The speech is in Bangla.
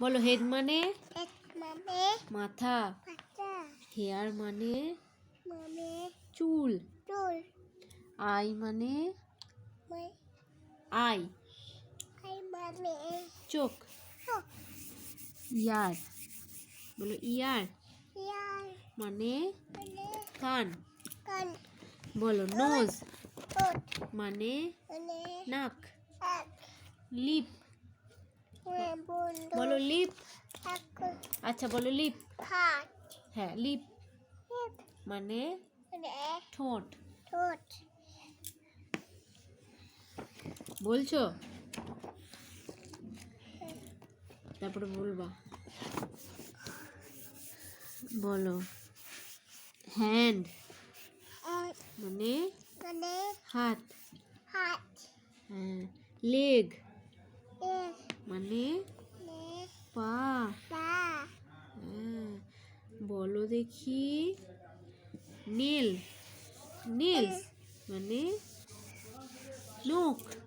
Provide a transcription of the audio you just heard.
বলো হেড মানে? মানে মাথা। হেয়ার মানে? মানে চুল। আই মানে? আই। আই মানে চোখ। ইয়ার। বলো ইয়ার। ইয়ার মানে? মানে কান। বলো নোজ মানে? মানে নাক। লিপ। বলো লিপ। আচ্ছা বলো লিপ। হ্যাঁ লিপ। মানে? মানে ঠোঁট। ঠোঁট। বলছো? তারপরে বলবা। বলো। হ্যান্ড। মানে? মানে? হাত। হাত। হ্যাঁ। লেগ। মানে? পা। হ্যাঁ বলো দেখি। নীল। নীল। মানে? নখ।